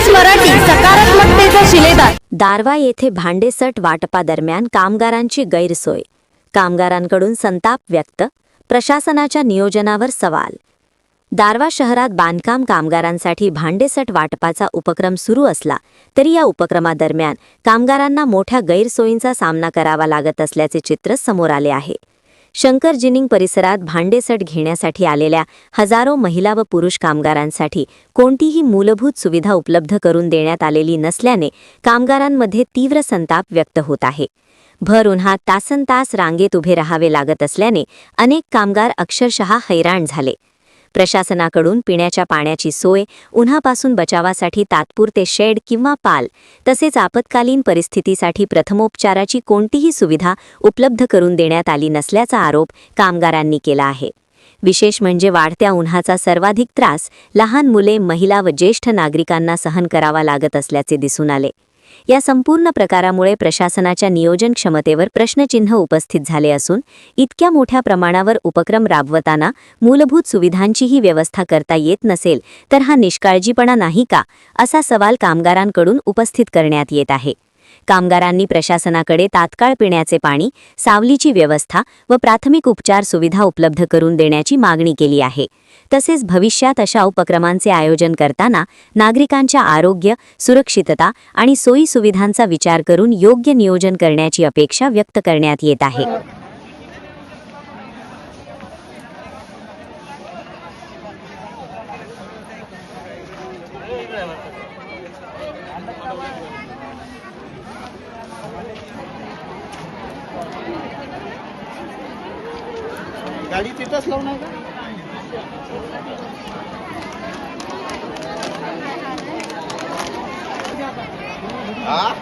News Marathi सकारात्मकतेचा शिलेदार. दारवा येथे भांडेसट वाटपादरम्यान कामगारांची गैरसोय. कामगारांकडून संताप व्यक्त प्रशासनाच्या नियोजनावर सवाल. दारवा शहरात बांधकाम कामगारांसाठी भांडेसट वाटपाचा उपक्रम सुरू असला तरी या उपक्रमादरम्यान कामगारांना मोठ्या गैरसोयींचा सामना करावा लागत असल्याचे चित्र समोर आले आहे. शंकर जिनिंग परिसरात भांडेसट घेण्यासाठी आलेल्या हजारो महिला व पुरुष कामगारांसाठी कोणतीही मूलभूत सुविधा उपलब्ध करून देण्यात आलेली नसल्याने कामगारांमध्ये तीव्र संताप व्यक्त होत आहे. भर उन्हात तासन तास रांगेत उभे राहावे लागत असल्याने अनेक कामगार अक्षरशः हैराण झाले. प्रशासनाकडून पिण्याच्या पाण्याची सोय उन्हापासून बचावासाठी तात्पुरते शेड किंवा पाल तसेच आपत्कालीन परिस्थितीसाठी प्रथमोपचाराची कोणतीही सुविधा उपलब्ध करून देण्यात आली नसल्याचा आरोप कामगारांनी केला आहे. विशेष म्हणजे वाढत्या उन्हाचा सर्वाधिक त्रास लहान मुले महिला व ज्येष्ठ नागरिकांना सहन करावा लागत असल्याचे दिसून आले. या संपूर्ण प्रकारामुळे प्रशासनाच्या नियोजन क्षमतेवर प्रश्नचिन्ह उपस्थित झाले असून इतक्या मोठ्या प्रमाणावर उपक्रम राबवताना मूलभूत सुविधांचीही व्यवस्था करता येत नसेल तर हा निष्काळजीपणा नाही का असा सवाल कामगारांकडून उपस्थित करण्यात येत आहे. कामगारांनी प्रशासनाकडे तात्काळ पिण्याचे पाणी सावलीची व्यवस्था व प्राथमिक उपचार सुविधा उपलब्ध करून देण्याची मागणी केली आहे. तसेच भविष्यात अशा उपक्रमांचे आयोजन करताना नागरिकांच्या आरोग्य सुरक्षितता आणि सोयी सुविधांचा विचार करून योग्य नियोजन करण्याची अपेक्षा व्यक्त करण्यात येत आहे. गाडी तिथंच लावून आहे का? हा?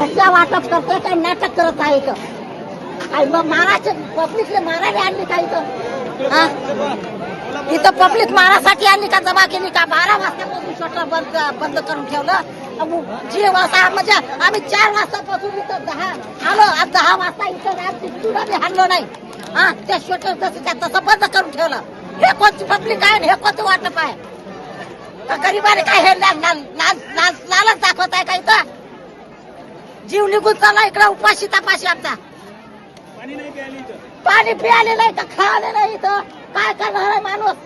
कशा वाटप करतोय काय नाटक करत आहे इथं? काय मग मारायचे पब्लिकले मारायला आणली का इथं? हा? इथं पब्लिक मारासाठी आणली का जमा केली का? बारा वाजतापासून शटर बंद बंद करून ठेवलं. जी वाजता म्हणजे आम्ही चार वाजतापासून इथं दहा आलो आज दहा वाजता इथं रात्री सुद्धा बी हल्लो नाही. हा त्या शटर जसं त्या तसं बंद करून ठेवलं. हे कोणती पब्लिक आहे आणि हे कोणतं वाटप आहे? का गरीबाने काय हे लाल लाल लाल लाल लालच दाखवत आहे का इथं? जीव निघून चालला इकडे उपाशी तपाशी आमचा. पाणी पियाले नाही का खायला नाही इथं. काय करणार आहे माणूस?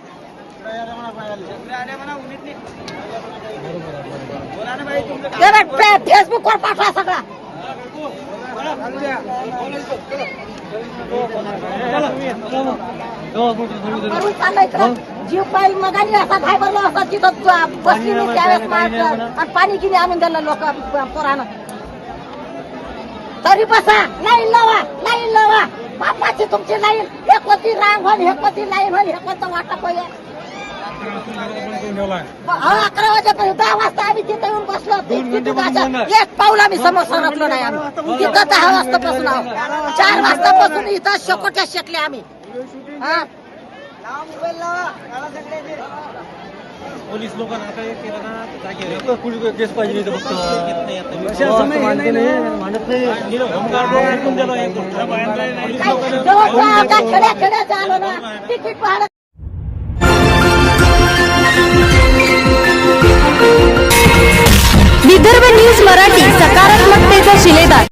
फेसबुक वर पाठवा सगळा. जीव पाहिजे मगानी असा घाबरला असा तिथं तू बसली नाही त्यावेळेस आणि पाणी गिनी आणून दिलं लोक पोरानं. तरी बसा. लाईन लावा लाईन लावा. बापाची तुमची लाईन. हे कोणती रांग होईल हे कोणती लाईन होईल हे कोणतं वाटप होईल? अकरा वाजेपर्यंत दहा वाजता आम्ही तिथे येऊन बसलो एक पाऊल आम्ही समोर सरकलो नाही आम्ही तिथं दहा वाजतापासून आहो चार वाजतापासून इथं शेकोट्या शेकले आम्ही हा पोलीस लोकांना केस पाहिजे नाही न्यूज मराठी सकारात्मकतेचा शिलेदार.